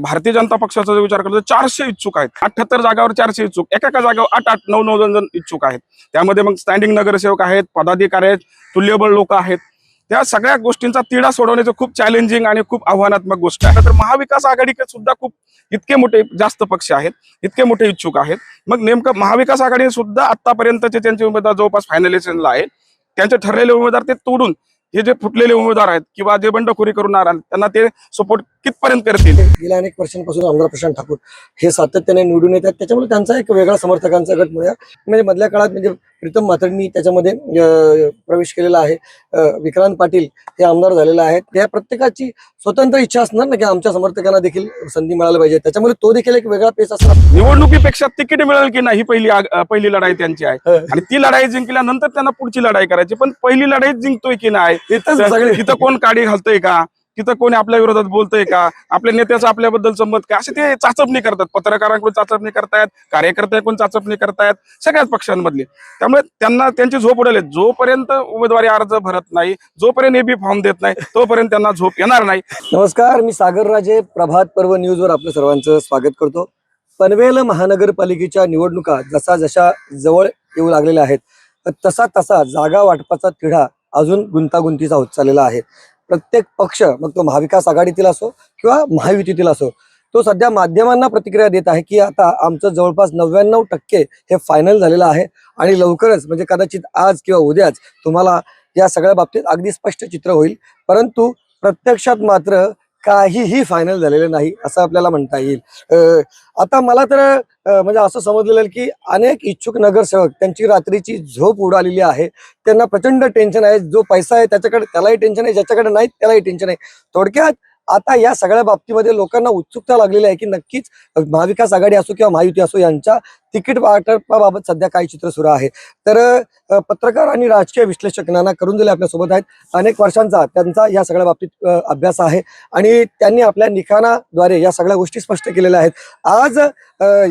भारतीय जनता पक्षाचा जर विचार करतो तर चारशे इच्छुक आहेत. अठ्याहत्तर जागावर चारशे इच्छुक. एका एका आठ आठ नऊ नऊ जण जण इच्छुक आहेत. त्यामध्ये मग स्टँडिंग नगरसेवक आहेत पदाधिकारी आहेत तुल्यबळ लोक आहेत. त्या सगळ्या गोष्टींचा तिढा सोडवण्याचं खूप चॅलेंजिंग आणि खूप आव्हानात्मक गोष्ट आहे. तर महाविकास आघाडीचे सुद्धा खूप इतके मोठे जास्त पक्ष आहेत इतके मोठे इच्छुक आहेत. मग नेमकं महाविकास आघाडीने सुद्धा आतापर्यंतचे त्यांचे उमेदवार जवळपास फायनलेशनला आहे त्यांचे ठरलेले उमेदवार ते तोडून हे जे फुटलेले उमेदवार आहेत किंवा जे बंडखोरी करून आहेत त्यांना ते सपोर्ट कितपर्यंत करतील? गेल्या अनेक वर्षांपासून आमदार प्रशांत ठाकूर हे सातत्याने निवडून येतात. त्याच्यामुळे त्यांचा एक वेगळा समर्थकांचा गट मिळूया म्हणजे मधल्या काळात म्हणजे प्रीतम म्हात्रेंनी त्याच्यामध्ये प्रवेश केलेला आहे. विक्रांत पाटील हे आमदार झालेले आहेत. त्या प्रत्येकाची स्वतंत्र इच्छा असणार ना की आमच्या समर्थकांना देखील संधी मिळाली पाहिजे. त्याच्यामुळे तो देखील एक वेगळा पेस असणार. निवडणुकीपेक्षा तिकीट मिळेल की नाही ही पहिली पहिली लढाई त्यांची आहे. आणि ती लढाई जिंकल्यानंतर त्यांना पुढची लढाई करायची. पण पहिली लढाई जिंकतोय की नाही तिथं कोण काडी घालतोय का? तिथं कोणी आपल्या विरोधात बोलतोय का? आपल्या नेत्याचं आपल्याबद्दल मत काय? असे ते चाचपणी करतात. पत्रकारांकडून चाचपणी करतायत कार्यकर्त्याकडून चाचपणी करतायत सगळ्याच पक्षांमधले. त्यामुळे त्यांना त्यांची झोप उडेल जोपर्यंत उमेदवारी अर्ज भरत नाही जोपर्यंत एबी फॉर्म देत नाही तोपर्यंत त्यांना झोप येणार नाही. नमस्कार मी सागर राजे प्रभात पर्व न्यूजवर आपलं सर्वांचं स्वागत करतो. पनवेल महानगरपालिकेच्या निवडणुका जसा जशा जवळ येऊ लागलेल्या आहेत तसा तसा जागा वाटपाचा तिढा अजून गुंतागुंतीचा होत चाललेला आहे. प्रत्येक पक्ष मग तो महाविकास आघाडीतील असो किंवा महायुतीतील असो तो सध्या माध्यमांना प्रतिक्रिया देत आहे की आता आमचं जवळपास नव्याण्णव टक्के हे फायनल झालेलं आहे आणि लवकरच म्हणजे कदाचित आज किंवा उद्याच तुम्हाला या सगळ्या बाबतीत अगदी स्पष्ट चित्र होईल. परंतु प्रत्यक्षात मात्र काहीही फायनल झालेलं नाही असं आपल्याला म्हणता येईल. अं, आता मला तर म्हणजे असं समजलेलं की अनेक इच्छुक नगरसेवक त्यांची रात्रीची झोप उडालेली आहे. त्यांना प्रचंड टेन्शन आहे. जो पैसा आहे त्याच्याकडे त्यालाही टेन्शन आहे. ज्याच्याकडे नाही त्यालाही टेन्शन आहे. थोडक्यात आता या सगळ्या बाबतीमध्ये लोकांना उत्सुकता लागलेली आहे की नक्कीच महाविकास आघाडी असो किंवा महायुती असो यांच्या तिकीट वाटपाबाबत सध्या काय चित्र सुरू आहे. तर पत्रकार आणि राजकीय विश्लेषक नाना करून दिले आपल्यासोबत आहेत. अनेक वर्षांचा त्यांचा या सगळ्या बाबतीत अभ्यास आहे. आणि त्यांनी आपल्या निखाणाद्वारे या सगळ्या गोष्टी स्पष्ट केलेल्या आहेत. आज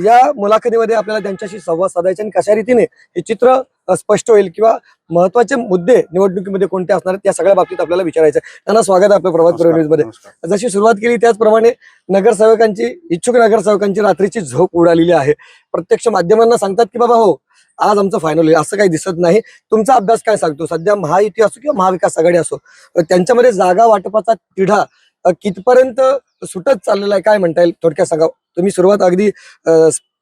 या मुलाखतीमध्ये आपल्याला त्यांच्याशी संवाद साधायचा आणि कशा रीतीने हे चित्र स्पष्ट होईल किंवा महत्त्वाचे मुद्दे निवडणुकीमध्ये कोणते असणार आहेत या सगळ्या बाबतीत आपल्याला विचारायचं. त्यांना स्वागत आहे आपल्या प्रभात न्यूजमध्ये. जशी सुरुवात केली त्याचप्रमाणे नगरसेवकांची इच्छुक नगरसेवकांची रात्रीची झोप उडालेली आहे. प्रत्यक्ष माध्यमांना सांगतात की बाबा हो आज आमचं फायनल होईल. असं काही दिसत नाही. तुमचा अभ्यास काय सांगतो? सध्या महायुती असो किंवा महाविकास आघाडी असो त्यांच्यामध्ये जागा वाटपाचा तिढा कितपर्यंत सुटत चाललेला आहे काय म्हणता येईल? थोडक्यात सांगा. तुम्ही सुरुवात अगदी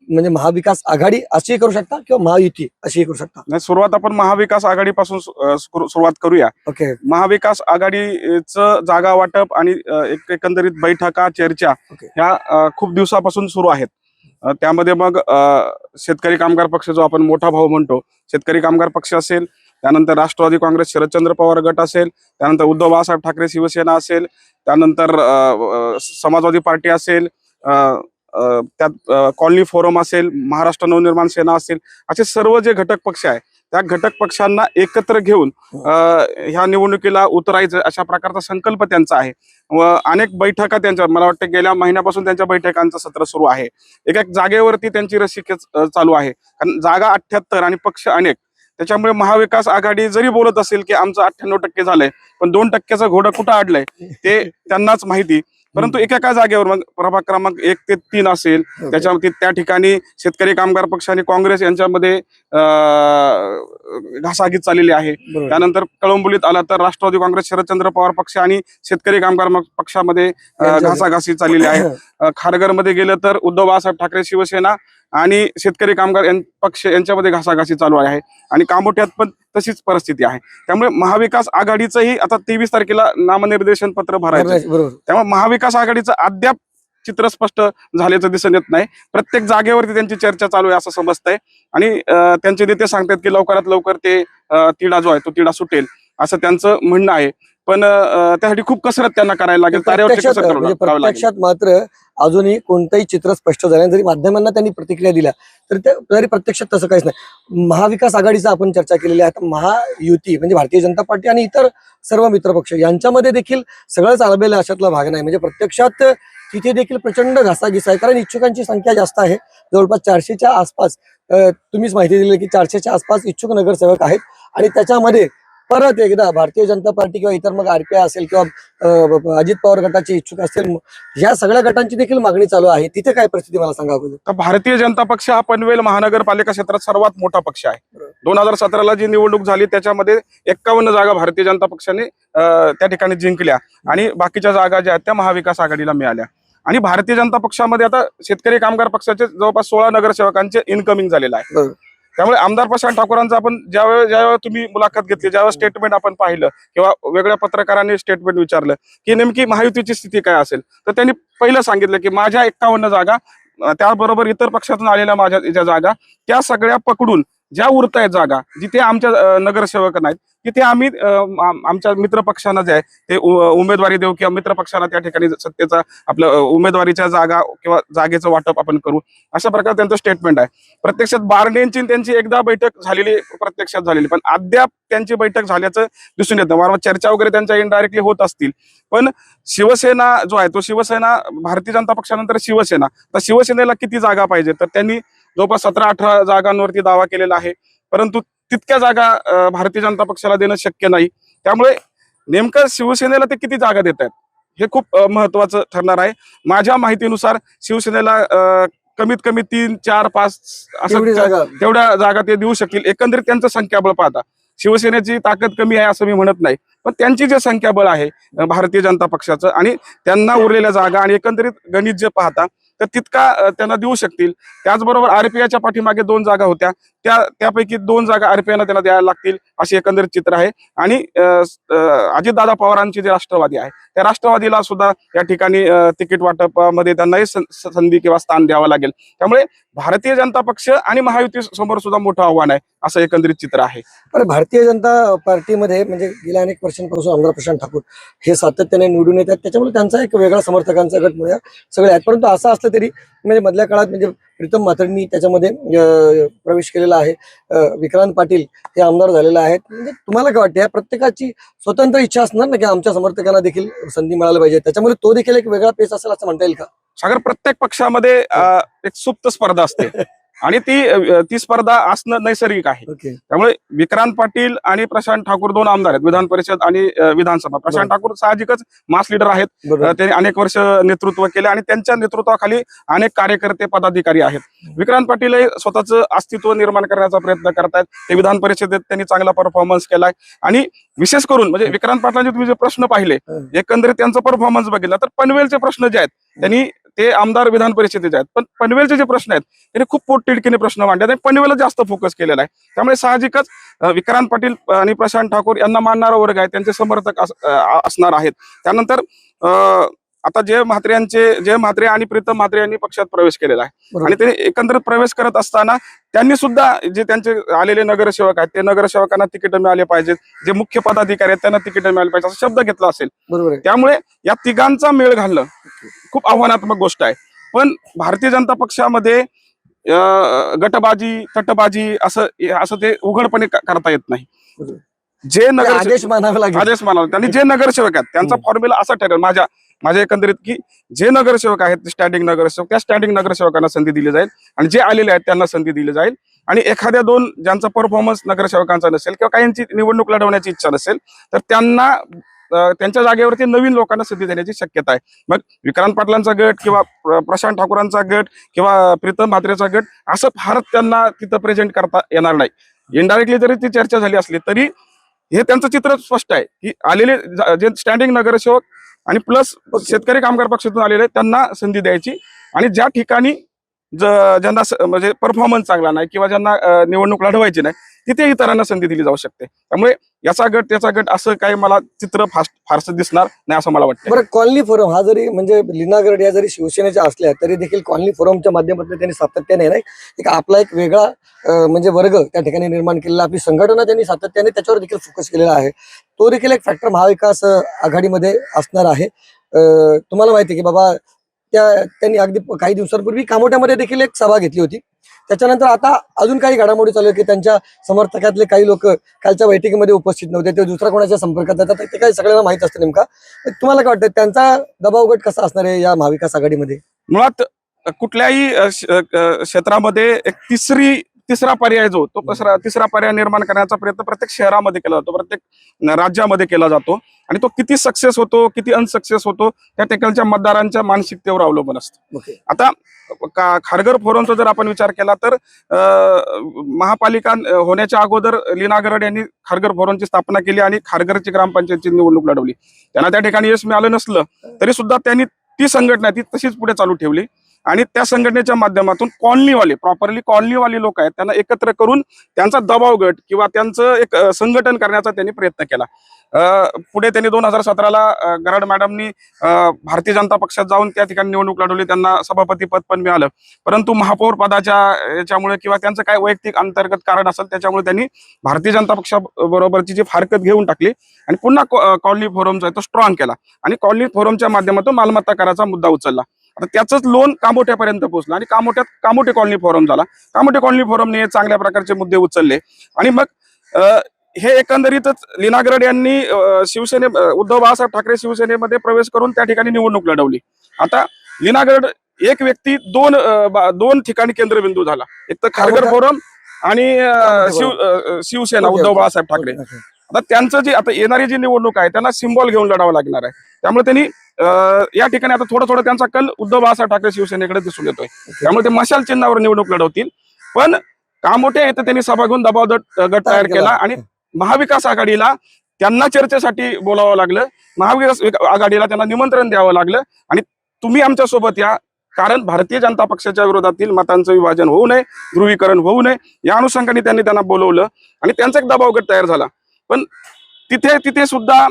म्हणजे महाविकास आघाडी अशीही करू शकता किंवा महायुती अशीही करू शकता? नाही, सुरुवात आपण महाविकास आघाडीपासून सुरुवात करूया. ओके. महाविकास आघाडीचं जागा वाटप आणि एक एकंदरीत बैठका चर्चा. ह्या खूप दिवसापासून सुरू आहेत. त्यामध्ये मग अ, शेतकरी कामगार पक्ष जो आपण मोठा भाऊ म्हणतो शेतकरी कामगार पक्ष असेल त्यानंतर राष्ट्रवादी काँग्रेस शरदचंद्र पवार गट असेल त्यानंतर उद्धव बाळासाहेब ठाकरे शिवसेना असेल त्यानंतर समाजवादी पार्टी असेल त्यात कॉलनी फोरम असेल महाराष्ट्र नवनिर्माण सेना असेल असे सर्व जे घटक पक्ष आहे त्या घटक पक्षांना एकत्र घेऊन ह्या निवडणुकीला उतरायचं अशा प्रकारचा संकल्प त्यांचा आहे. व अनेक बैठका त्यांच्या मला वाटतं गेल्या महिन्यापासून त्यांच्या बैठकांचं सत्र सुरू आहे. एक एक जागेवरती त्यांची रसिके चालू आहे. कारण जागा अठ्ठ्याहत्तर आणि पक्ष अनेक. त्याच्यामुळे महाविकास आघाडी जरी बोलत असेल की आमचं अठ्ठ्याण्णव टक्के झालंय पण दोन टक्क्याचं घोडं कुठं अडलंय ते त्यांनाच माहिती. परंतु एकेका जागेवर मग प्रभाग क्रमांक एक ते तीन असेल त्याच्यामध्ये त्या ठिकाणी शेतकरी कामगार पक्ष आणि काँग्रेस यांच्यामध्ये अं, घासाघीस चाललेली आहे. त्यानंतर कळंबोलीत आला तर राष्ट्रवादी काँग्रेस शरदचंद्र पवार पक्ष आणि शेतकरी कामगार मग पक्षामध्ये. घासाघासी चाललेली आहे. खारघरमध्ये गेलं तर उद्धव बाळासाहेब ठाकरे शिवसेना आणि शेतकरी कामगार यां- पक्ष यांच्यामध्ये घासाघासी चालू आहे आणि कामोठ्यात पण तशीच परिस्थिती आहे. त्यामुळे महाविकास आघाडीचंही आता तेवीस तारखेला नामनिर्देशन पत्र भरायचं त्यामुळे महाविकास आघाडीचं अद्याप चित्र स्पष्ट झाल्याचं दिसून येत नाही. प्रत्येक जागेवरती त्यांची चर्चा चालू आहे असं समजतंय. आणि त्यांचे नेते सांगतात की लवकरात लवकर ते तिढा जो आहे तो तिढा सुटेल असं त्यांचं म्हणणं आहे. पण त्यासाठी खूप कसरत त्यांना करायला लागेल. कसरत करावं म्हणजे लागेल. मात्र अजूनही कोणतंही चित्र स्पष्ट झालं जरी माध्यमांना त्यांनी प्रतिक्रिया दिल्या तर त्या तरी प्रत्यक्षात तसं काहीच नाही. महाविकास आघाडीचा आपण चर्चा केलेली आहे. आता महायुती म्हणजे भारतीय जनता पार्टी आणि इतर सर्व मित्रपक्ष यांच्यामध्ये देखील सगळंच आलबेल अशातला भाग नाही. म्हणजे प्रत्यक्षात तिथे देखील प्रचंड घासाघिस आहे. कारण इच्छुकांची संख्या जास्त आहे. जवळपास चारशेच्या आसपास तुम्हीच माहिती दिली की चारशेच्या आसपास इच्छुक नगरसेवक आहेत. आणि त्याच्यामध्ये परत एकदा भारतीय जनता पार्टी किंवा इतर मग आरपीआय असेल किंवा अजित पवार गटाचे इच्छुक असतील या सगळ्या गटांची देखील मागणी चालू आहे तिथे काय परिस्थिती मला सांगा अगोदर तर भारतीय जनता पक्ष हा पनवेल महानगरपालिका क्षेत्रात सर्वात मोठा पक्ष आहे. दोन हजार सतराला जी निवडणूक झाली त्याच्यामध्ये एक्कावन्न जागा भारतीय जनता पक्षाने त्या ठिकाणी जिंकल्या आणि बाकीच्या जागा ज्या आहेत त्या महाविकास आघाडीला मिळाल्या आणि भारतीय जनता पक्षामध्ये आता शेतकरी कामगार पक्षाचे जवळपास सोळा नगरसेवकांचे इनकमिंग झालेलं आहे. त्यामुळे आमदार प्रशांत ठाकूरांचं आपण ज्यावेळेस ज्यावेळेस तुम्ही मुलाखत घेतली ज्यावेळेस स्टेटमेंट आपण पाहिलं किंवा वेगळ्या पत्रकारांनी स्टेटमेंट विचारलं की नेमकी महायुतीची स्थिती काय असेल? तर त्यांनी पहिलं सांगितलं की माझ्या एक्कावन्न जागा त्याबरोबर इतर पक्षातून आलेल्या माझ्या ज्या जागा त्या सगळ्या पकडून ज्या उरत आहेत जागा जिथे आमच्या नगरसेवक नाहीत तिथे आम्ही आमच्या मित्र पक्षांना जे आहे ते उमेदवारी देऊ किंवा मित्रपक्षांना त्या ठिकाणी सत्तेचा आपलं उमेदवारीच्या जागा किंवा जागेचं वाटप आपण करू. अशा प्रकारे त्यांचं स्टेटमेंट आहे. प्रत्यक्षात बारडेंची त्यांची एकदा बैठक झालेली प्रत्यक्षात झालेली. पण अद्याप त्यांची बैठक झाल्याचं दिसून येतं वारंवार चर्चा वगैरे त्यांच्या इनडायरेक्टली होत असतील. पण शिवसेना जो आहे तो शिवसेना भारतीय जनता पक्षानंतर शिवसेना. तर शिवसेनेला किती जागा पाहिजे? तर त्यांनी जवळपास सतरा अठरा जागांवरती दावा केलेला आहे. परंतु तितक्या जागा भारतीय जनता पक्षाला देणं शक्य नाही. त्यामुळे नेमकं शिवसेनेला ते किती जागा देत आहेत हे खूप महत्वाचं ठरणार आहे. माझ्या माहितीनुसार शिवसेनेला कमीत कमी तीन चार पाच असं जागा. तेवढ्या जागा ते देऊ शकतील. एकंदरीत त्यांचं संख्याबळ पाहता. शिवसेनेची ताकद कमी आहे असं मी म्हणत नाही. पण त्यांची जे संख्याबळ आहे भारतीय जनता पक्षाचं आणि त्यांना उरलेल्या जागा आणि एकंदरीत गणित जे पाहता तर तितका त्यांना देऊ शकतील. त्याचबरोबर आरपीआयच्या पाठीमागे दोन जागा होत्या. त्या त्यापैकी दोन जागा आरपीआयला त्यांना द्यायला लागतील असे एकंदरीत चित्र आहे. आणि अजितदादा पवारांची जे राष्ट्रवादी आहे त्या राष्ट्रवादीला सुद्धा या ठिकाणी तिकीट वाटपामध्ये त्यांनाही संधी किंवा स्थान द्यावं लागेल. त्यामुळे भारतीय जनता पक्ष आणि महायुती समोर सुद्धा मोठं आव्हान आहे असं एकंदरीत चित्र आहे. पण भारतीय जनता पार्टीमध्ये म्हणजे गेल्या अनेक वर्षांपासून आमदार प्रशांत ठाकूर हे सातत्याने निवडून येतात. त्याच्यामुळे त्यांचा एक वेगळा समर्थकांचा गट मुळे सगळे आहेत परंतु असं असलं तरी म्हणजे मधल्या काळात म्हणजे प्रीतम म्हात्रेंनी त्याच्यामध्ये प्रवेश केलेला आहे. विक्रांत पाटील हे आमदार झालेले आहेत. म्हणजे तुम्हाला काय वाटतं या प्रत्येकाची स्वतंत्र इच्छा असणार ना की आमच्या समर्थकांना देखील संधी मिळायला पाहिजे? त्याच्यामुळे तो देखील एक वेगळा पेस असेल असं म्हणता येईल का? सागर प्रत्येक पक्षामध्ये एक सुप्त स्पर्धा असते. आणि ती ती स्पर्धा असणं नैसर्गिक आहे. त्यामुळे विक्रांत पाटील आणि प्रशांत ठाकूर दोन आमदार आहेत विधान परिषद आणि विधानसभा. प्रशांत ठाकूर साहजिकच मास लीडर आहेत. त्यांनी अनेक वर्ष नेतृत्व केले आणि त्यांच्या नेतृत्वाखाली अनेक कार्यकर्ते पदाधिकारी आहेत. विक्रांत पाटील हे स्वतःचं अस्तित्व निर्माण करण्याचा प्रयत्न करतायत. ते विधान परिषदेत त्यांनी चांगला परफॉर्मन्स केलाय. आणि विशेष करून म्हणजे विक्रांत पाटलांचे तुम्ही जे प्रश्न पाहिले. एकंदरीत त्यांचा परफॉर्मन्स बघितला तर पनवेलचे प्रश्न जे आहेत त्यांनी ते आमदार विधान परिषदेचे आहेत. पण पनवेलचे जे प्रश्न आहेत त्यांनी खूप पोटतिडकीने प्रश्न मांडले आणि पनवेलला जास्त फोकस केलेला आहे. त्यामुळे साहजिकच विक्रांत पाटील आणि प्रशांत ठाकूर यांना मानणारा वर्ग आहे त्यांचे समर्थक अस- असणार आहेत. त्यानंतर अं, आता जय म्हात्रे यांचे जय म्हात्रे आणि प्रीतम म्हात्रे यांनी पक्षात प्रवेश केलेला आहे. आणि ते एकंदरीत प्रवेश करत असताना त्यांनी सुद्धा जे त्यांचे आलेले नगरसेवक आहेत ते नगरसेवकांना तिकीट मिळाले पाहिजेत. जे मुख्य पदाधिकारी आहेत त्यांना तिकीट मिळाले पाहिजे असा शब्द घेतला असेल. बरोबर त्यामुळे या तिघांचा मेळ घालणं खूप आव्हानात्मक गोष्ट आहे. पण भारतीय जनता पक्षामध्ये गटबाजी तटबाजी असं असं ते उघडपणे करता येत नाही. जे नगर आदेश मानावे लागेल. आदेश मानावा त्यांनी जे नगरसेवक आहेत त्यांचा. फॉर्म्युला असा ठरेल. माझ्या माझ्या एकंदरीत की जे नगरसेवक आहेत स्टँडिंग नगरसेवक त्या स्टँडिंग नगरसेवकांना संधी दिली जाईल आणि जे आलेले आहेत त्यांना संधी दिली जाईल. आणि एखाद्या दोन ज्यांचा परफॉर्मन्स नगरसेवकांचा नसेल किंवा काहींची निवडणूक लढवण्याची इच्छा नसेल तर त्यांना त्यांच्या जागेवरती नवीन लोकांना संधी देण्याची शक्यता आहे. मग विक्रांत पाटलांचा गट किंवा प्रशांत ठाकूरांचा गट किंवा प्रीतम म्हात्रेचा गट असं फारच त्यांना तिथं प्रेझेंट करता येणार नाही. इनडायरेक्टली जरी ती चर्चा झाली असली तरी हे त्यांचं चित्र स्पष्ट आहे की आलेले जे स्टँडिंग नगरसेवक आणि प्लस. शेतकरी कामगार पक्षातून आलेले आहेत, त्यांना संधी द्यायची आणि ज्या ठिकाणी ज- ज्यांना म्हणजे परफॉर्मन्स चांगला नाही किंवा ज्यांना निवडणूक लढवायची नाही तिथे इतरांना संधी दिली जाऊ शकते. त्यामुळे याचा गट त्याचा गट असं काही मला चित्र फारसं दिसणार नाही असं मला वाटतं बरं कॉलनी फोरम हा जरी म्हणजे लिनागड या जरी शिवसेनेच्या असल्या तरी देखील कॉलनी फोरमच्या माध्यमातून त्यांनी सातत्याने नाही एक आपला एक वेगळा म्हणजे वर्ग त्या ठिकाणी निर्माण केलेला आपली संघटना त्यांनी सातत्याने त्याच्यावर देखील फोकस केलेला आहे. तो देखील एक फॅक्टर महाविकास आघाडीमध्ये असणार आहे. तुम्हाला माहिती आहे की बाबा त्या त्यांनी अगदी काही दिवसांपूर्वी कामोट्यामध्ये देखील एक सभा घेतली होती. त्याच्यानंतर आता अजून काही घडामोडी चालू आहे की त्यांच्या समर्थकातले काही लोक कालच्या बैठकीमध्ये उपस्थित नव्हते ते दुसऱ्या कोणाच्या संपर्कात जातात ते काही सगळ्यांना माहीत असतं नेमका. तुम्हाला काय वाटतं त्यांचा दबाव गट कसा असणार आहे या महाविकास आघाडीमध्ये? मुळात कुठल्याही क्षेत्रामध्ये एक तिसरी तिसरा पर्याय जो तो तिसरा तिसरा पर्याय निर्माण करण्याचा प्रयत्न प्रत्येक शहरामध्ये केला जातो प्रत्येक राज्यामध्ये केला जातो आणि तो किती सक्सेस होतो किती अनसक्सेस होतो त्या ठिकाणच्या मतदारांच्या मानसिकतेवर अवलंबून असतं. आता का खारघर फोरमचा जर आपण विचार केला तर अं, महापालिका होण्याच्या अगोदर लीना गरड यांनी खारघर फोरमची स्थापना केली आणि खारघरची ग्रामपंचायतची निवडणूक लढवली. त्यांना त्या ठिकाणी यश मिळालं नसलं तरी सुद्धा त्यांनी ती संघटना ती तशीच पुढे चालू ठेवली. आणि त्या संघटनेच्या माध्यमातून कॉलनीवाले प्रॉपरली कॉलनीवाले लोक आहेत त्यांना एकत्र करून त्यांचा दबाव गट किंवा त्यांचं एक संघटन करण्याचा त्यांनी प्रयत्न केला. अं, पुढे त्यांनी दोन हजार सतराला गराड मॅडमनी भारतीय जनता पक्षात जाऊन त्या ठिकाणी निवडणूक लढवली त्यांना सभापती पद पण मिळालं. परंतु महापौर पदाच्या याच्यामुळे किंवा त्यांचं काय वैयक्तिक अंतर्गत कारण असेल त्याच्यामुळे त्यांनी भारतीय जनता पक्षाबरोबरची जी फारकत घेऊन टाकली आणि पुन्हा कॉलनी फोरमचा आहे तो स्ट्रॉंग केला. आणि कॉलनी फोरमच्या माध्यमातून मालमत्ता कराचा मुद्दा उचलला. आता त्याचंच लोन कामोठ्यापर्यंत पोहोचलं. आणि कामोठ्यात कामोठे कॉलनी फोरम झाला. कामोठे कॉलनी फोरमने चांगल्या प्रकारचे मुद्दे उचलले. आणि मग हे एकंदरीतच लीना गरड यांनी शिवसेने उद्धव बाळासाहेब ठाकरे शिवसेनेमध्ये प्रवेश करून त्या ठिकाणी निवडणूक लढवली. आता लीना गरड एक व्यक्ती दोन दोन ठिकाणी केंद्रबिंदू झाला. एक तर खारघर कामोठा- फोरम आणि शिव शिवसेना उद्धव. बाळासाहेब ठाकरे. आता त्यांचं जे आता येणारी जी निवडणूक आहे त्यांना सिम्बॉल घेऊन लढावं लागणार आहे. त्यामुळे त्यांनी या ठिकाणी आता थोडं थोडं त्यांचा कल उद्धव बाळासाहेब ठाकरे शिवसेनेकडे दिसून येतोय. त्यामुळे ते मशाल चिन्हावर निवडणूक लढवतील. पण कामोठे येथे त्यांनी सभा घेऊन दबाव गट तयार केला आणि महाविकास आघाडीला त्यांना चर्चेसाठी बोलावं लागलं. महाविकास विक- आघाडीला त्यांना निमंत्रण द्यावं लागलं. आणि तुम्ही आमच्यासोबत या. कारण भारतीय जनता पक्षाच्या विरोधातील मतांचं विभाजन होऊ नये ध्रुवीकरण होऊ नये. या अनुषंगाने त्यांनी त्यांना बोलवलं आणि त्यांचा एक दबाव गट तयार झाला. पण तिथे तिथे सुद्धा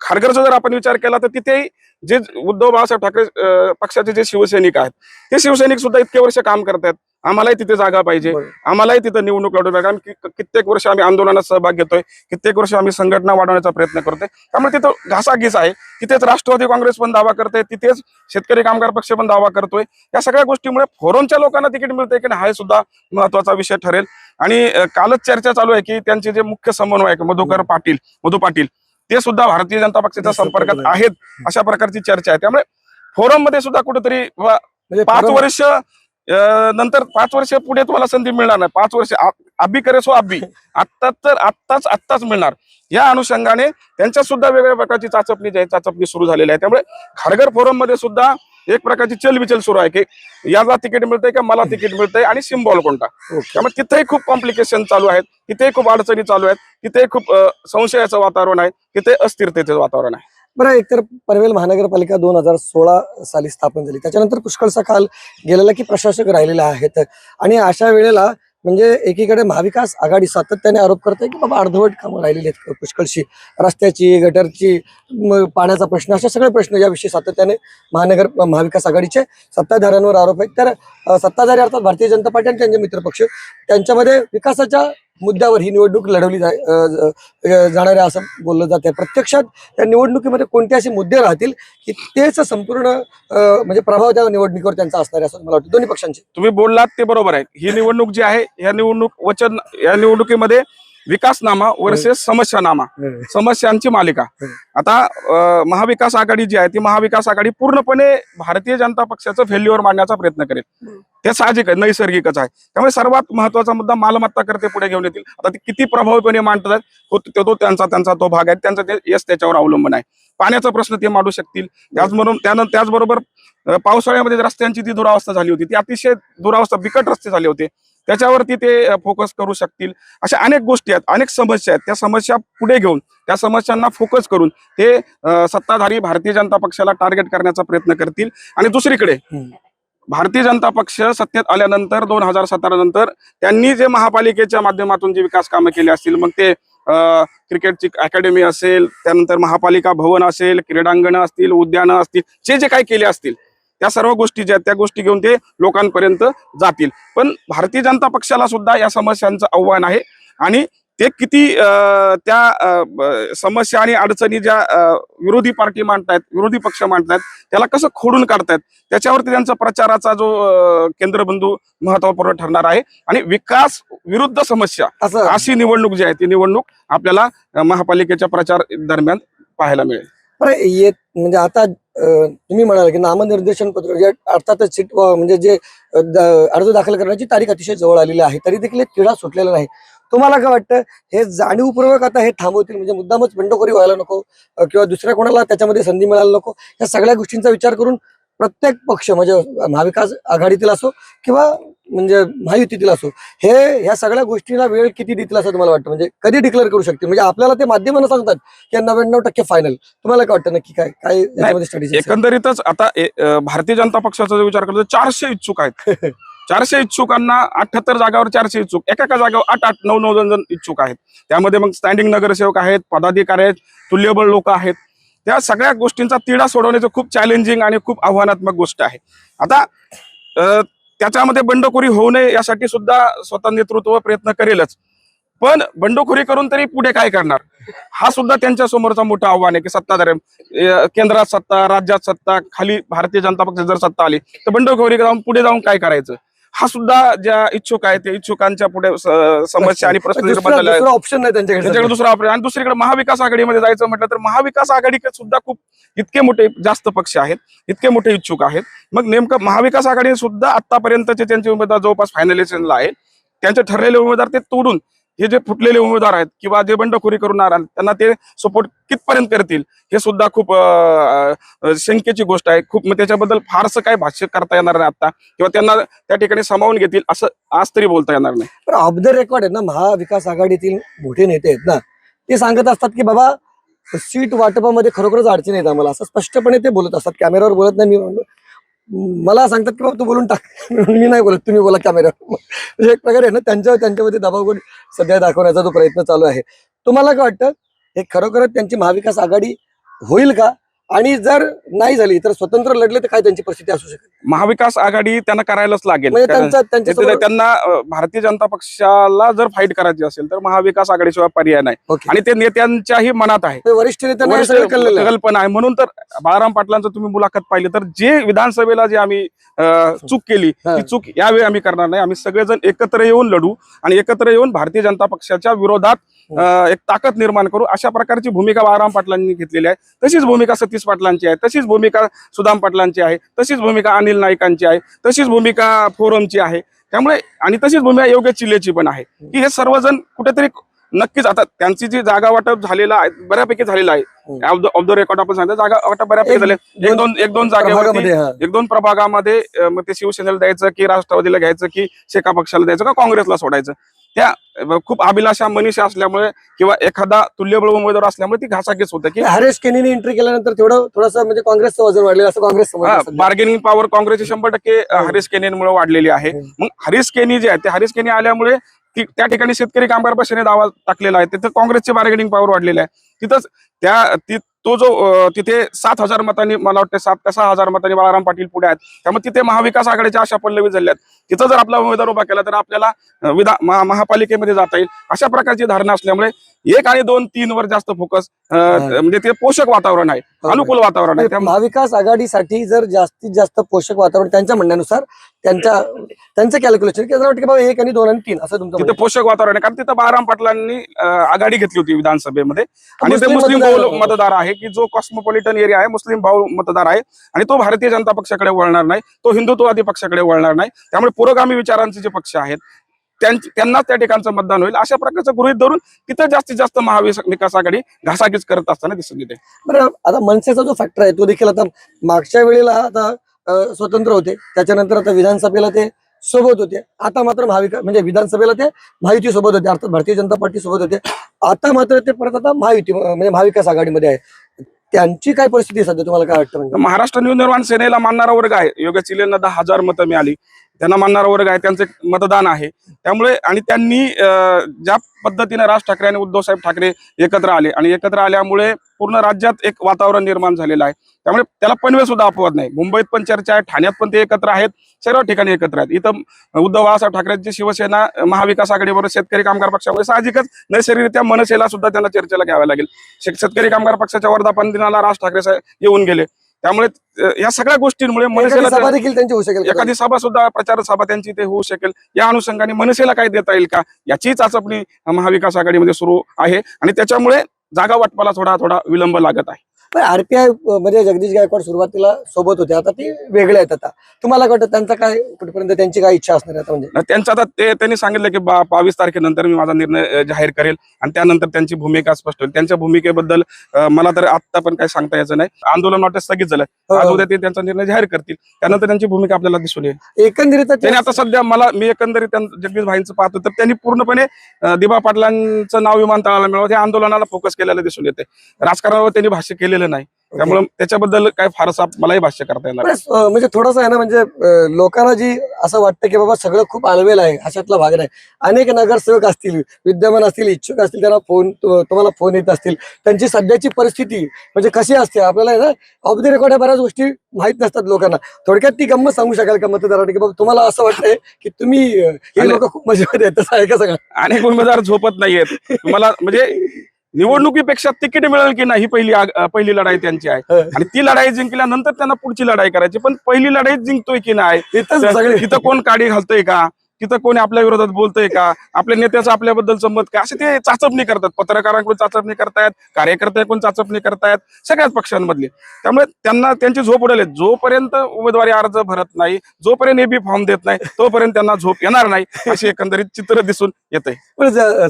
खारघरचा जर आपण विचार केला तर तिथे जे उद्धव बाळासाहेब ठाकरे पक्षाचे जे शिवसैनिक आहेत ते शिवसैनिक सुद्धा इतके वर्ष काम करतात आम्हालाही तिथे जागा पाहिजे. आम्हालाही तिथं निवडणूक लढवली पाहिजे कारण कित्येक वर्ष आम्ही आंदोलनात सहभाग घेतोय. कित्येक वर्ष आम्ही संघटना वाढवण्याचा प्रयत्न करतोय. त्यामुळे तिथं घासाघीस आहे. तिथेच राष्ट्रवादी काँग्रेस पण दावा करते तिथेच शेतकरी कामगार पक्ष पण दावा करतोय. या सगळ्या गोष्टीमुळे फोरमच्या लोकांना तिकीट मिळतंय की हा सुद्धा महत्त्वाचा विषय ठरेल. आणि कालच चर्चा चालू आहे की त्यांचे जे मुख्य समन्वयक मधुकर पाटील मधु पाटील ते सुद्धा भारतीय जनता पक्षाच्या संपर्कात आहेत अशा प्रकारची चर्चा आहे. त्यामुळे फोरममध्ये सुद्धा कुठेतरी म्हणजे पाच वर्ष नंतर पाच वर्ष पुढे तुम्हाला संधी मिळणार नाही. पाच वर्ष अभि करे सो अभि. आत्ताच तर आत्ताच आत्ताच मिळणार. या अनुषंगाने त्यांच्या सुद्धा वेगवेगळ्या प्रकारची चाचपणी चाचपणी सुरू झालेली आहे त्यामुळे खारघर फोरममध्ये सुद्धा एक प्रकारची चलबिचल सुरू आहे की याला तिकीट मिळतंय का मला तिकीट मिळतंय आणि सिम्बॉल कोणता. त्यामुळे तिथेही खूप कॉम्प्लिकेशन चालू आहेत तिथेही खूप अडचणी चालू आहेत तिथे खूप संशयाचं वातावरण आहे तिथे अस्थिरतेचं वातावरण आहे. बरं एकतर पनवेल महानगरपालिका दोन हजार सोळा साली स्थापन झाली. त्याच्यानंतर पुष्कळसा काल गेलेला की प्रशासक राहिलेले आहेत. आणि अशा वेळेला म्हणजे एकीकडे महाविकास आघाडी सातत्याने आरोप करते की बाबा अर्धवट कामं राहिलेली आहेत पुष्कळशी. रस्त्याची गटरची पाण्याचा प्रश्न अशा सगळे प्रश्न याविषयी सातत्याने महानगर महाविकास आघाडीचे सत्ताधाऱ्यांवर आरोप आहेत. तर सत्ताधारी अर्थात भारतीय जनता पार्टी आणि त्यांचे मित्रपक्ष त्यांच्यामध्ये विकासाच्या मुद्द्यावर ही निवडणूक लढवली जाणार आहे असं बोललं जाते प्रत्यक्षात या निवडणुकीमध्ये कोणते असे मुद्दे राहतील की तेच संपूर्ण म्हणजे प्रभाव त्या निवडणुकीवर त्यांचा असणार आहे असं मला वाटतं. दोन्ही पक्षांचे. तुम्ही बोललात ते बरोबर आहे. ही निवडणूक जी आहे या निवडणूक वचन या निवडणुकीमध्ये विकासनामा वर्सेस समस्यानामा. समस्यांची मालिका. आता महाविकास आघाडी जी आहे ती महाविकास आघाडी पूर्णपणे भारतीय जनता पक्षाचं फेल्युअर मांडण्याचा प्रयत्न करेल. ते साहजिक आहे नैसर्गिकच आहे. त्यामुळे सर्वात महत्त्वाचा मुद्दा मालमत्ता करते पुढे घेऊन येतील. आता ते किती प्रभावीपणे मांडतात तो तो- तो त्यांचा त्यांचा तो भाग आहे. त्यांचा ते यश त्याच्यावर अवलंबून आहे. पाण्याचा प्रश्न ते मांडू शकतील. त्याचबरोबर त्यानं त्याचबरोबर पावसाळ्यामध्ये रस्त्यांची ती दुरावस्था झाली होती ती अतिशय दुरावस्था बिकट रस्ते झाले होते. त्याच्यावरती ते फोकस करू शकतील. अशा अनेक गोष्टी आहेत अनेक समस्या आहेत. त्या समस्या पुढे घेऊन त्या समस्यांना फोकस करून ते सत्ताधारी भारतीय जनता पक्षाला टार्गेट करण्याचा प्रयत्न करतील. आणि दुसरीकडे. भारतीय जनता पक्ष सत्तेत आल्यानंतर दोन हजार सतरा नंतर त्यांनी जे महापालिकेच्या माध्यमातून जे विकास कामं केली असतील मग ते अं, क्रिकेटची अकॅडमी असेल त्यानंतर महापालिका भवन असेल क्रीडांगणं असतील उद्यानं असतील जे जे काही केले असतील त्या सर्व गोष्टी ज्या आहेत त्या गोष्टी घेऊन ते लोकांपर्यंत जातील. पण भारतीय जनता पक्षाला सुद्धा या समस्यांचं आव्हान आहे. आणि ते किती त्या समस्या आणि अडचणी ज्या विरोधी पार्टी मांडतायत विरोधी पक्ष मांडतायत त्याला कसं खोडून काढतायत त्याच्यावरती त्यांचा प्रचाराचा जो केंद्रबिंदू महत्त्वपूर्ण ठरणार आहे. आणि विकास विरुद्ध समस्या असं. अशी निवडणूक जी आहे ती निवडणूक आपल्याला महापालिकेच्या प्रचार दरम्यान पाहायला मिळेल. म्हणजे आता तुम्ही म्हणाल की नामनिर्देशन पत्र जे अर्थातच सीट म्हणजे जे द- अर्ज दाखल करण्याची तारीख अतिशय जवळ आलेली आहे तरी देखील एक तिढा सुटलेला नाही. तुम्हाला काय वाटतं हे जाणीवपूर्वक आता हे थांबवतील? म्हणजे मुद्दामच बंडखोरी व्हायला नको किंवा दुसऱ्या कोणाला त्याच्यामध्ये संधी मिळायला नको? या सगळ्या गोष्टींचा विचार करून प्रत्येक पक्ष म्हणजे महाविकास आघाडीतील असो किंवा म्हणजे महायुतीतील असो हे ह्या सगळ्या गोष्टींना वेळ किती देतील असं तुम्हाला वाटतं? म्हणजे कधी डिक्लेअर करू शकतील? म्हणजे आपल्याला ते माध्यमांना सांगतात की नव्याण्णव टक्के फायनल तुम्हाला काय वाटतं नक्की? काय काय याच्यामध्ये स्ट्रॅटेजी एकंदरीतच आता भारतीय जनता पक्षाचा जर विचार करतो चारशे इच्छुक आहेत. चारशे इच्छुकांना अठ्याहत्तर जागावर चारशे इच्छुक एका एका जागेवर आठ आठ नऊ नऊ जण जण इच्छुक आहेत. त्यामध्ये मग स्टँडिंग नगरसेवक आहेत पदाधिकारी आहेत तुल्यबळ लोक आहेत. त्या सगळ्या गोष्टींचा तिढा सोडवण्याचं खूप चॅलेंजिंग आणि खूप आव्हानात्मक गोष्ट आहे. आता त्याच्यामध्ये बंडखोरी होऊ नये यासाठी सुद्धा स्वतः नेतृत्व प्रयत्न करेलच. पण बंडखोरी करून तरी पुढे काय करणार? हा सुद्धा त्यांच्या समोरचा मोठा आव्हान आहे की सत्ताधार केंद्रात सत्ता राज्यात सत्ता खाली भारतीय जनता पक्ष जर सत्ता आली तर बंडखोरी जाऊन पुढे जाऊन काय करायचं? हा सुद्धा ज्या इच्छुक आहेत त्या इच्छुकांच्या पुढे समस्या आणि प्रश्न निर्माण झाले ऑप्शन नाही त्यांच्याकडे दुसरा ऑप्शन आणि दुसरीकडे महाविकास आघाडीमध्ये जायचं म्हटलं तर महाविकास आघाडीकडे सुद्धा खूप इतके मोठे जास्त पक्ष आहेत इतके मोठे इच्छुक आहेत. मग नेमकं महाविकास आघाडी सुद्धा आतापर्यंतचे त्यांचे उमेदवार जवळपास फायनलिस्टला आहे त्यांचे ठरलेले उमेदवार ते तोडून हे जे फुटलेले उमेदवार आहेत किंवा जे बंडखोरी करून त्यांना ते सपोर्ट कितपर्यंत करतील? हे सुद्धा खूप शंकेची गोष्ट आहे. खूप मग त्याच्याबद्दल फारसं काय भाष्य करता येणार नाही आता? किंवा त्यांना त्या ठिकाणी सामावून घेतील असं आज तरी बोलता येणार नाही. पण ऑफ द रेकॉर्ड आहे ना महाविकास आघाडीतील मोठे नेते आहेत ना ते सांगत असतात की बाबा सीट वाटपामध्ये खरोखरच अडचणी आहेत आम्हाला. असं स्पष्टपणे ते बोलत असतात. कॅमेऱ्यावर बोलत नाही मी मला सांगतात की बाबा तू बोलून टाक. मी नाही बोलत तुम्ही बोला कॅमेऱ्यावर म्हणजे एक प्रकारे ना त्यांच्या त्यांच्यामध्ये दबाव करून सध्या दाखवण्याचा जो प्रयत्न चालू आहे. तुम्हाला काय वाटतं हे खरोखरच त्यांची महाविकास आघाडी होईल का? आणि जर नाही झाली तर स्वतंत्र लढले तर काय त्यांची परिस्थिती असू शकेल? महाविकास आघाडी त्यांना करायलाच लागेल. म्हणजे कारण- त्यांचा त्यांच्या ते- ते- त्यांना अ, भारतीय जनता पक्षाला जर फाईट करायची असेल तर महाविकास आघाडीशिवाय पर्याय नाही. ओके. आणि ते नेत्यांच्याही मनात आहे. वरिष्ठ नेत्यांना हे वरिष्ठ सगळं कळलेलं आहे. कल्पना आहे. म्हणून तर बाळाराम पाटलांचं तुम्ही मुलाखत पाहिली तर जे विधानसभेला जे आम्ही अ, चूक केली हा. ती चूक यावेळी आम्ही करणार नाही. आम्ही सगळेजण एकत्र येऊन लढू आणि एकत्र येऊन भारतीय जनता पक्षाच्या विरोधात एक ताकद निर्माण करू. अशा प्रकारची भूमिका बाळाराम पाटलांनी घेतलेली आहे. तशीच भूमिका सतीश पाटलांची आहे. तशीच भूमिका सुदाम पाटलांची आहे. तशीच भूमिका अनिल नाईकांची आहे. तशीच भूमिका फोरमची आहे. त्यामुळे आणि तशीच भूमिका योग्य चिल्लेची पण आहे. की हे सर्वजण कुठेतरी नक्कीच आता त्यांची जी जागा वाटप झालेला आहे बऱ्यापैकी झालेला आहे. हम्म. ऑफ द रेकॉर्ड आपण सांगतो जागा वाटप बऱ्यापैकी झाले. एक दोन एक दोन हा. एक दोन प्रभागामध्ये मग ते शिवसेनेला द्यायचं की राष्ट्रवादीला घ्यायचं की शेका पक्षाला द्यायचं का काँग्रेसला सोडायचं? त्या खूप अभिलाषा मनीषा असल्यामुळे किंवा एखादा तुल्यबळ उमेदवार असल्यामुळे ती घासाघीस होते की हरेश केनीने एंट्री केल्यानंतर तेवढं थोडंसं म्हणजे काँग्रेसचं वजन वाढलेलं असं काँग्रेस. बार्गेनिंग पॉवर काँग्रेसची शंभर टक्के हम्म. हरीश केनीमुळे वाढलेली आहे हम्म. मग हरीश केनी जे आहे ते हरीश केनी आल्यामुळे ती त्या ठिकाणी शेतकरी कामगार पक्षाने दावा टाकलेला आहे तिथं काँग्रेसची बार्गेनिंग पॉवर वाढलेली आहे तिथंच त्या ती जो तिथे सात हजार मतांनी मला वाटतं सात ते सहा हजार मतांनी बाळाराम पाटील पुढे आहेत. त्यामुळे तिथे महाविकास आघाडीच्या आशा पल्लवी झाल्यात तिथं जर आपला उमेदवार उभा केला तर आपल्याला विधा महा- महापालिकेमध्ये जाता येईल. अशा प्रकारची धारणा असल्यामुळे एक आणि दोन तीन वर जास्त फोकस म्हणजे ते पोषक वातावरण आहे. अनुकूल वातावरण आहे. महाविकास आघाडीसाठी जर जास्तीत जास्त पोषक वातावरण त्यांच्या म्हणण्यानुसार त्यांच्या त्यांचं कॅल्क्युलेशन की वाटतं की बाबा एक आणि दोन आणि तीन असं तुमचं तिथे पोषक वातावरण आहे. कारण तिथं बाळाराम पाटलांनी आघाडी घेतली होती विधानसभेमध्ये. आणि ते मुस्लिम मुस्लिम मतदार आहे. की जो कॉस्मोपॉलिटन एरिया आहे मुस्लिम भाऊ मतदार आहे. आणि तो भारतीय जनता पक्षाकडे वळणार नाही. तो हिंदुत्ववादी पक्षाकडे वळणार नाही. त्यामुळे पुरोगामी विचारांचे जे पक्ष आहेत त्यां- त्यांनाच त्या ठिकाणचं मतदान होईल. अशा प्रकारचं गृहित धरून तिथं जास्तीत जास्त महाविकास आघाडी घासाघीस करत असताना दिसून येते. बरं आता मनसेचा जो फॅक्टर आहे तो देखील आता मागच्या वेळेला आता स्वतंत्र होते. त्याच्यानंतर आता विधानसभेला ते सोबत होते. आता मात्र महाविकास म्हणजे विधानसभेला ते महायुती सोबत होते. अर्थात भारतीय जनता पार्टी सोबत होते. आता मात्र ते परत आता महायुती म्हणजे महाविकास आघाडीमध्ये आहे. त्यांची काय परिस्थिती सध्या? तुम्हाला काय वाटतं म्हणजे? महाराष्ट्र नवनिर्माण सेनेला मानणारा वर्ग आहे. योगेश चिलेंना दहा हजार मतं मिळाली. त्यांना मानणारा वर्ग आहे त्यांचं मतदान आहे. त्यामुळे आणि त्यांनी ज्या पद्धतीने राज ठाकरे आणि उद्धव साहेब ठाकरे एकत्र आले आणि एकत्र आल्यामुळे पूर्ण राज्यात एक वातावरण निर्माण झालेलं आहे. त्यामुळे त्याला पनवे सुद्धा अपवाद नाही. मुंबईत पण चर्चा आहे ठाण्यात पण ते एकत्र आहेत सर्व ठिकाणी एकत्र आहेत. इथं उद्धव बाळासाहेब ठाकरेंची शिवसेना महाविकास आघाडीवर शेतकरी कामगार पक्षामध्ये साहजिकच नैसर्गिकरित्या मनसेला सुद्धा त्यांना चर्चेला घ्यावं लागेल. शेतकरी कामगार पक्षाच्या वर्धापन दिनाला राज ठाकरे साहेब येऊन गेले. त्यामुळे या सगळ्या गोष्टींमुळे मनसेला देखील त्यांची होऊ शकेल? एखादी सभा सुद्धा प्रचार सभा त्यांची ते होऊ शकेल. या अनुषंगाने मनसेला काय देता येईल का? याची चाचपणी महाविकास आघाडीमध्ये सुरू आहे. आणि त्याच्यामुळे जागा वाटपाला थोडा थोडा विलंब लागत आहे. आरपीआय म्हणजे जगदीश गायकवाड सुरुवातीला सोबत होते. आता ते वेगळे आहेत आता. तुम्हाला काय वाटतं त्यांचा काय कुठपर्यंत त्यांची काय इच्छा असणार आता म्हणजे? त्यांचं आता ते त्यांनी सांगितलं की बावीस तारखेनंतर मी माझा निर्णय जाहीर करेल. आणि त्यानंतर त्यांची भूमिका स्पष्ट होईल. त्यांच्या भूमिकेबद्दल मला तर आता पण काही सांगता यायचं नाही. आंदोलन वाटत स्थगित झालं आज हो. उद्या ते त्यांचा निर्णय जाहीर करतील. त्यानंतर त्यांची भूमिका आपल्याला दिसून येईल. एकंदरीत त्यांनी आता सध्या मला मी एकंदरीत जगदीश भाईंचं पाहतो तर त्यांनी पूर्णपणे दिबा पाटलांचं नाव विमानतळाला मिळवत हे आंदोलनाला फोकस केलेलं दिसून येते राजकारणावर त्यांनी भाष्य केलेलं नाही. त्यामुळे त्याच्याबद्दल काय फारसा मलाही भाष्य करता येणार म्हणजे थोडंसं आहे ना म्हणजे लोकांना जी असं वाटतं की बाबा सगळं खूप आलवेल आहे अशातला भाग नाही. अनेक नगरसेवक असतील विद्यमान असतील इच्छुक असतील त्यांना फोन तुम्हाला फोन येत असतील. त्यांची सध्याची परिस्थिती म्हणजे कशी असते आपल्याला ना ऑफ द रेकॉर्ड बऱ्याच गोष्टी माहीत नसतात लोकांना. थोडक्यात ती गंमत सांगू शकाल का मतदारांना? की बाबा तुम्हाला असं वाटतंय की तुम्ही हे लोक खूप मजेमध्ये आहेत तसं आहे का सगळं? अनेक उमेदवार झोपत नाहीयेत. तुम्हाला म्हणजे निवडणुकीपेक्षा तिकीट मिळेल की नाही ही पहिली पहिली लढाई त्यांची आहे. हं. आणि ती लढाई जिंकल्यानंतर त्यांना पुढची लढाई करायची. पण पहिली लढाई जिंकतोय की नाही तिथं कोण काडी घालतोय का? तिथं कोणी आपल्या विरोधात बोलतोय का? आपल्या नेत्याचं आपल्याबद्दलचं मत काय असे ते चाचपणी करतात. पत्रकारांकडून चाचपणी करतायत कार्यकर्त्यांकडून चाचपणी करतायत सगळ्याच पक्षांमधले. त्यामुळे त्यांना त्यांची झोप उडाली. जोपर्यंत उमेदवारी अर्ज भरत नाही जोपर्यंत एबी फॉर्म देत नाही तोपर्यंत त्यांना झोप येणार नाही अशी एकंदरीत चित्र दिसून येतंय.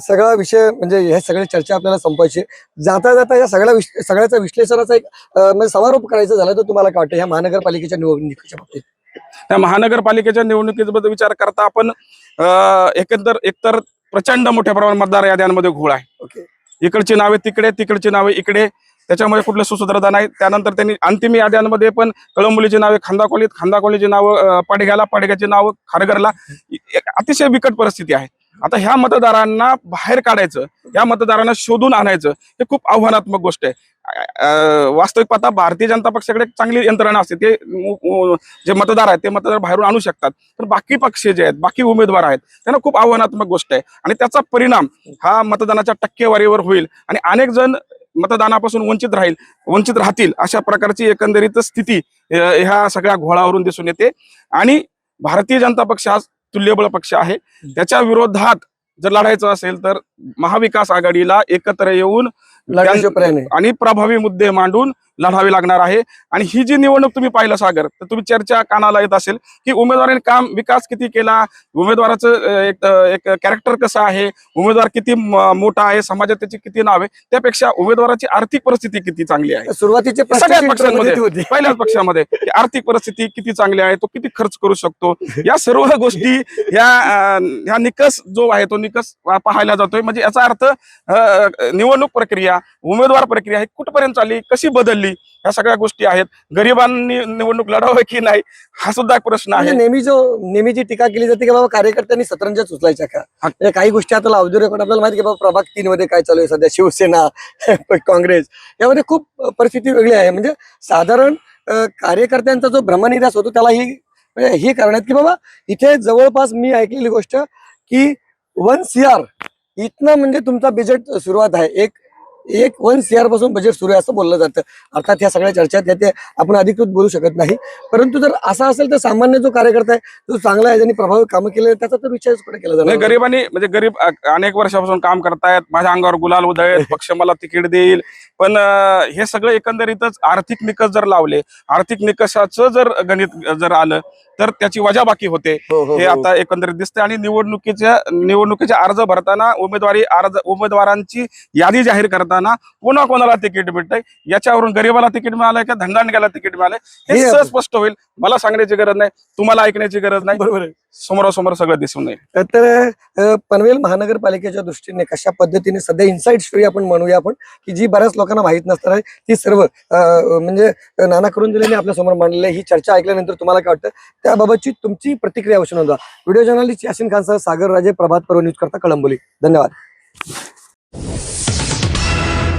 सगळा विषय म्हणजे हे सगळ्या चर्चा आपल्याला संपायची. जाता जाता या सगळ्या सगळ्याचा विश्लेषणाचा एक म्हणजे समारोप करायचा झाला तर तुम्हाला काय वाटतं? ह्या महानगरपालिकेच्या निवडणुकीच्या बाबतीत. त्या महानगरपालिकेच्या निवडणुकीबद्दल विचार करता आपण अं, एकंदर एकतर प्रचंड मोठ्या प्रमाणात मतदार याद्यांमध्ये घोळ आहे. ओके. इकडची नावे तिकडे तिकडची नावे इकडे. त्याच्यामुळे कुठलं सुसूत्रता नाही त्यानंतर त्यांनी अंतिम याद्यांमध्ये पण कळंबोलीची नावे खांदाकोलीत खांदाकोलीची नावं पाडग्याला पाडग्याची नावं खारघरला. अतिशय बिकट परिस्थिती आहे. आता ह्या मतदारांना बाहेर काढायचं या मतदारांना शोधून आणायचं हे खूप आव्हानात्मक गोष्ट आहे. वास्तविक पाहता भारतीय जनता पक्षाकडे चांगली यंत्रणा असते ते जे मतदार आहेत ते मतदार बाहेरून आणू शकतात. पण बाकी पक्ष जे आहेत बाकी उमेदवार आहेत त्यांना खूप आव्हानात्मक गोष्ट आहे. आणि त्याचा परिणाम हा मतदानाच्या टक्केवारीवर होईल आणि अनेक जण मतदानापासून वंचित राहील वंचित राहतील अशा प्रकारची एकंदरीत स्थिती ह्या सगळ्या घोळावरून दिसून येते. आणि भारतीय जनता पक्ष आज तुल्यबळ पक्ष आहे. त्याच्या विरोधात जर लढायचं असेल तर महाविकास आघाडीला एकत्र येऊन आणि प्रभावी मुद्दे मांडून लढावे लागणार आहे. आणि ही जी निवडणूक तुम्ही पाहिलं सागर तर तुम्ही चर्चा कानाला येत असेल की उमेदवाराने काम विकास किती केला? उमेदवाराचं एक एक कॅरेक्टर कसं आहे? उमेदवार किती मोठा आहे? समाजात त्याची किती नाव आहे? त्यापेक्षा उमेदवाराची आर्थिक परिस्थिती किती चांगली आहे? सुरुवातीचे सगळ्याच पक्षांमध्ये पहिल्याच पक्षामध्ये आर्थिक परिस्थिती किती चांगली आहे? तो किती खर्च करू शकतो? या सर्व गोष्टी या ह्या निकष जो आहे तो निकष पाहायला जातोय. म्हणजे याचा अर्थ निवडणूक प्रक्रिया उमेदवार प्रक्रिया ही कुठपर्यंत चालली? कशी बदलली? ह्या सगळ्या गोष्टी आहेत. गरिबांनी निवडणूक लढावं की नाही हा सुद्धा एक प्रश्न म्हणजे आहे नेहमी जो नेहमी जी टीका केली जाते की बाबा कार्यकर्त्यांनी सतरंजा उचलायच्या का. म्हणजे काही गोष्टी आता रेकॉर्ड आपल्याला माहिती की बाबा प्रभाग तीन मध्ये काय चालू आहे सध्या? शिवसेना काँग्रेस यामध्ये खूप परिस्थिती वेगळी आहे. म्हणजे साधारण कार्यकर्त्यांचा जो भ्रमनिरास होतो त्याला ही म्हणजे हे करण्यात की बाबा इथे जवळपास मी ऐकलेली गोष्ट की वन सी आर इथनं म्हणजे तुमचा बजेट सुरुवात आहे. एक एक वन सी आरपासून बजेट सुरू आहे असं बोललं जातं. अर्थात ह्या सगळ्या चर्चेत त्या ते आपण अधिकृत बोलू शकत नाही. परंतु जर असं असेल तर सामान्य जो कार्यकर्ता आहे तो चांगला आहे ज्यांनी प्रभावी कामं केले त्याचा तर विचारच कुठे केला नाही? जाणार गरिबांनी म्हणजे गरीब अनेक वर्षापासून काम करतायत माझ्या अंगावर गुलाल उधळेल पक्ष मला तिकीट देईल. पण हे सगळं एकंदरीतच आर्थिक निकष जर लावले आर्थिक निकषाचं जर गणित जर आलं तर त्याची वजाबाकी होते. हो, हो, हे हो. आता एकंदरीत दिसते आणि निवडणुकीच्या निवडणुकीचे अर्ज भरताना उमेदवारी अर्ज उमेदवारांची यादी जाहीर करताना कोणा कोणाला तिकीट भेटतंय याच्यावरून गरीबाला तिकीट मिळालंय का? धंदांडग्याला तिकीट मिळालंय? हे हे सहज स्पष्ट होईल. मला सांगण्याची गरज नाही तुम्हाला ऐकण्याची गरज नाही. बरोबर आहे. समोरासमोर सगळं दिसून येईल. तर अ, पनवेल महानगरपालिकेच्या दृष्टीने कशा पद्धतीने सध्या इन्साइड स्टोरी आपण म्हणूया आपण की जी बऱ्याच लोकांना माहीत नसणार आहे ती सर्व अ, म्हणजे नाना करून दिलेली आपल्यासमोर मांडलेली आहे. ही चर्चा ऐकल्यानंतर तुम्हाला काय वाटतं? त्याबाबतची तुमची प्रतिक्रिया अवश्य नोंदवा. व्हिडिओ जर्नलिस्ट यासिन खान सह सागर राजे प्रभात पर्व न्यूज करता कळंबोली. धन्यवाद.